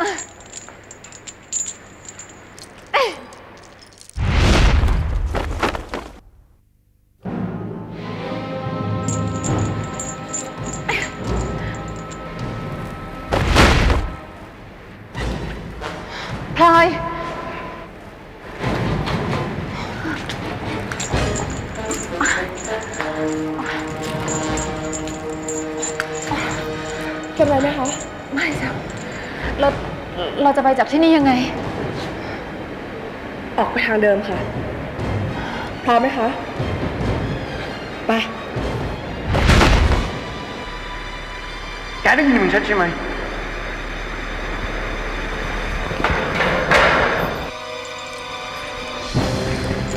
พลอยเป็นไรไหมคะไม่จ้ะ เราจะไปจากที่นี่ยังไง ออกไปทางเดิมค่ะ พร้อมไหมคะ ไป แกได้ยินมันชัดใช่ไหม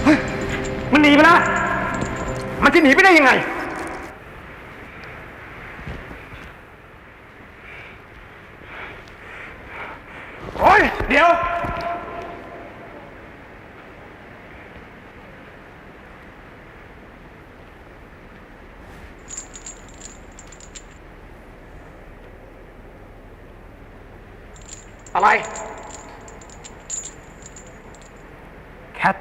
เฮ้ยมันหนีไปแล้ว มันจะหนีไปได้ยังไง โอ้ย เดี๋ยว อะไร แคท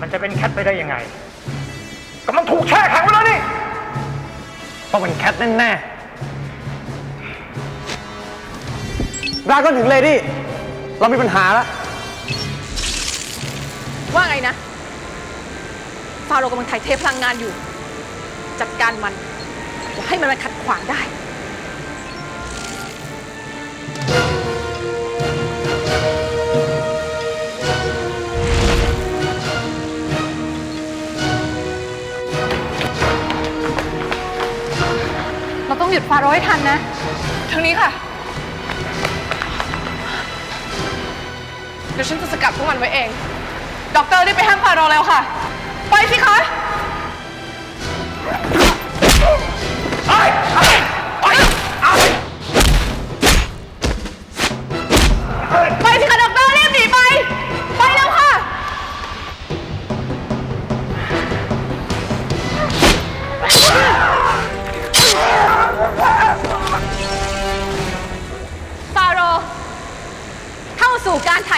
มันจะเป็นแคทไปได้ยังไง ก็มันถูกแช่แข็งไว้แล้วนี่ ต้องเป็นแคทแน่ๆ ราก็ถึงเลยดิเรามีปัญหาแล้ว ว่าไงนะ ฟาโรห์กำลังถ่ายเทพลังงานอยู่ จัดการมัน อย่าให้มันมาขัดขวางได้ เราต้องหยุดฟาโรห์ให้ทันนะทางนี้ค่ะ เดี๋ยวฉันจะสกัดพวกมันไว้เอง ด็อกเตอร์รีบไปห้ามฟาโรห์แล้วค่ะ ไปสิคะ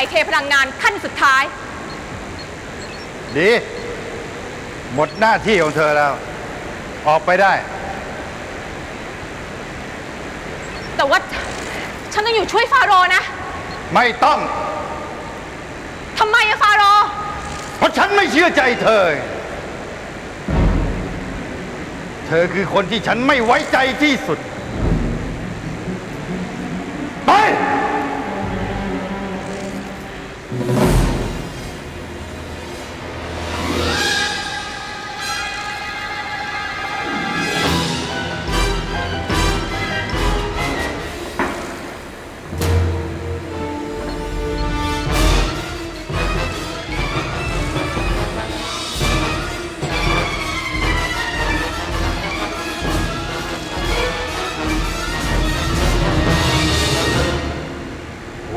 ารถ่ายเทพลังงานขั้นสุดท้าย ดี หมดหน้าที่ของเธอแล้ว ออกไปได้ แต่ว่า ฉันต้องอยู่ช่วยฟาโรห์นะไม่ต้อง ทำไมอะฟาโรห์เพราะฉันไม่เชื่อใจเธอ เธอคือคนที่ฉันไม่ไว้ใจที่สุด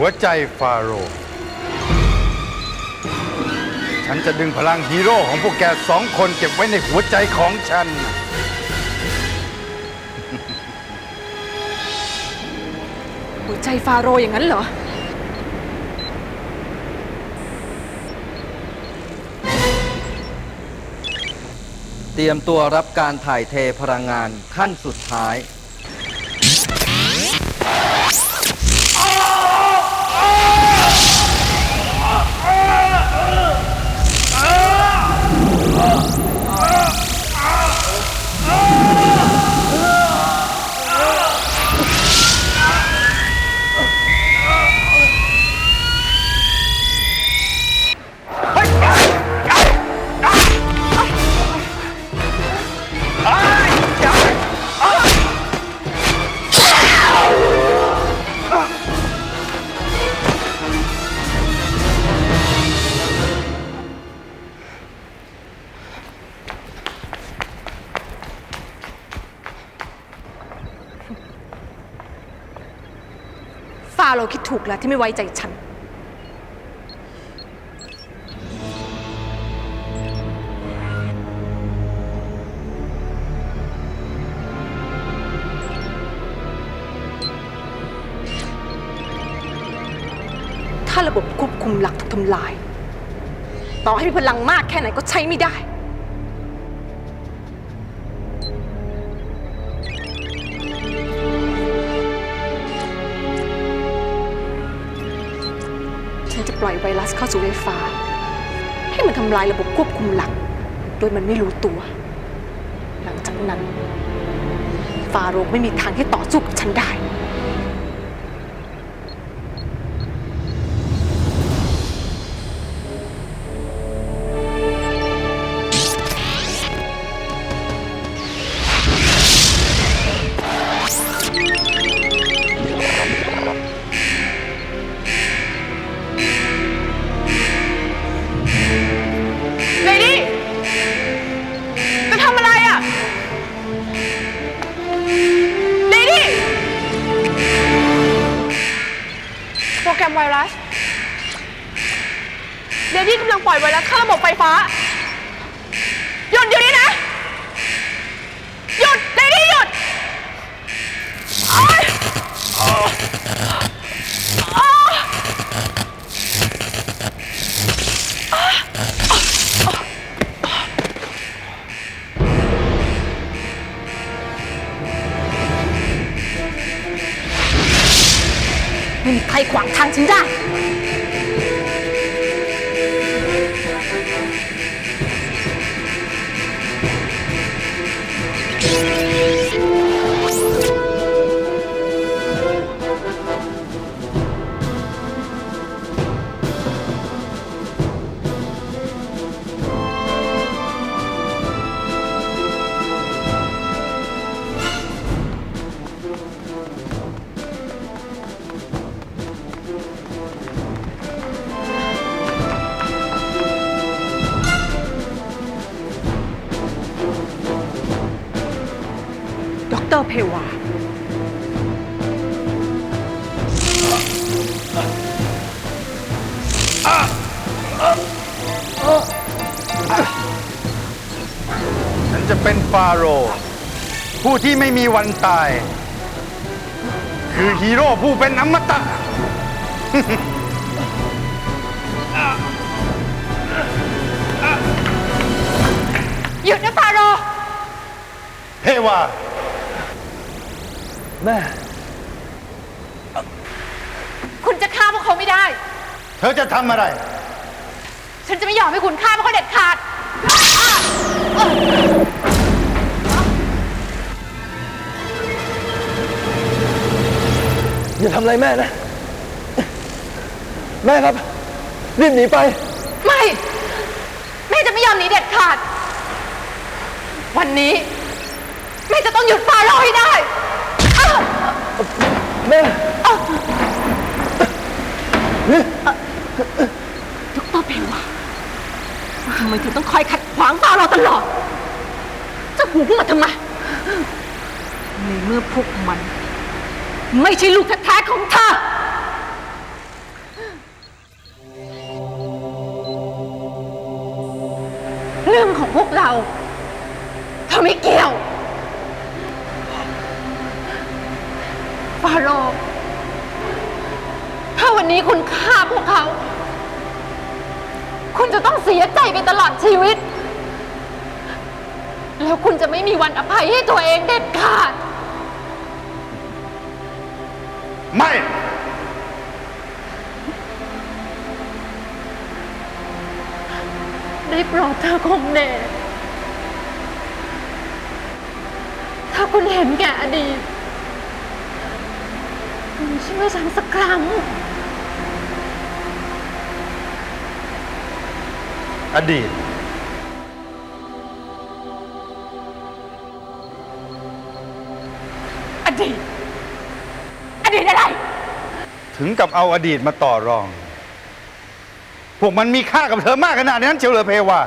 หัวใจฟาโรห์ฉันจะดึงพลังฮีโร่ของพวกแกสองคนเก็บไว้ในหัวใจของฉัน หัวใจฟาโรห์อย่างนั้นเหรอ เตรียมตัวรับการถ่ายเทพลังงานขั้นสุดท้าย เราคิดถูกแล้วที่ไม่ไว้ใจฉัน ถ้าระบบควบคุมหลักถูกทำลาย ต่อให้มีพลังมากแค่ไหนก็ใช้ไม่ได้ ปล่อยไวรัสเข้าสู่ไฟฟ้า ให้มันทำลายระบบควบคุมหลัก โดยมันไม่รู้ตัว หลังจากนั้น ฟาโรห์ไม่มีทางที่ต่อสู้กับฉันได้ ไวรัส เดดี้กำลังปล่อยไวรัสเข้าระบบไฟฟ้า หยุดเดี๋ยวนี้นะ หยุด เดดี้หยุดโอ๊ย ดรเพวา ฉันจะเป็นฟาโรห์ผู้ที่ไม่มีวันตาย คือฮีโร่ผู้เป็นอมตะ หยุดนะฟาโรห์ เทวา แม่ คุณจะฆ่าพวกเขาไม่ได้ เธอจะทำอะไร ฉันจะไม่ยอมให้คุณฆ่าพวกเขาเด็ดขาดอย่าทำอะไรแม่นะ แม่ครับ รีบหนีไป ไม่ แม่จะไม่ยอมหนีเด็ดขาด วันนี้ แม่จะต้องหยุดฟาโรห์ให้ได้อ้าว แม่ดรเพวาทำไมถึงต้องคอยขัดขวางฟาเราตลอด จะหูพวกมันทำไม ในเมื่อพวกมัน ไม่ใช่ลูกแท้ๆของเธอเรื่องของพวกเราเธอไม่เกี่ยว ฟาโรห์ถ้าวันนี้คุณฆ่าพวกเขา คุณจะต้องเสียใจไปตลอดชีวิต แล้วคุณจะไม่มีวันอภัยให้ตัวเองเด็ดขาด ไม่ ได้โปรดเธอคงเดชถ้าคุณเห็นแก่อดีตคุณ ช่วยฉันสักครั้ง อดีต อดีต อดีตอะไร ถึงกับเอาอดีตมาต่อรอง พวกมันมีค่ากับเธอมากขนาดนั้นเชียวเหรอเพวา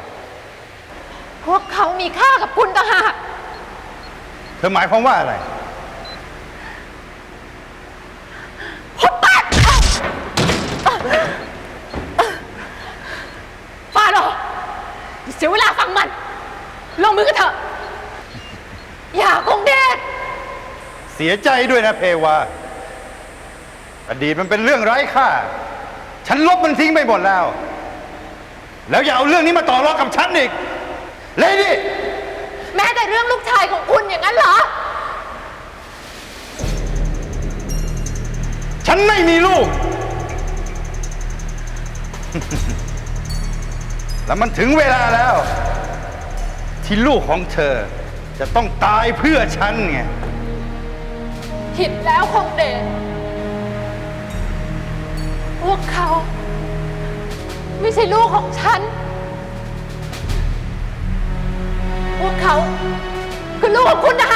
พวกเขามีค่ากับคุณต่างหากเธอหมายความว่าอะไร หุบปากฟาโรห์อย่าเสียเวลาฟังมัน ลงมือกันเถอะ อย่าคงเดชเสียใจด้วยนะเพวา อดีตมันเป็นเรื่องไร้ค่า ฉันลบมันทิ้งไปหมดแล้ว แล้วอย่าเอาเรื่องนี้มาต่อรองกับฉันอีก เลดี้แม้แต่เรื่องลูกชายของคุณอย่างนั้นเหรอ ฉันไม่มีลูก แล้วมันถึงเวลาแล้ว ที่ลูกของเธอ จะต้องตายเพื่อฉันไง ผิดแล้วคงเดชพวกเขา ไม่ใช่ลูกของฉัน พวกเขาคือลูกของคุณนะฮะ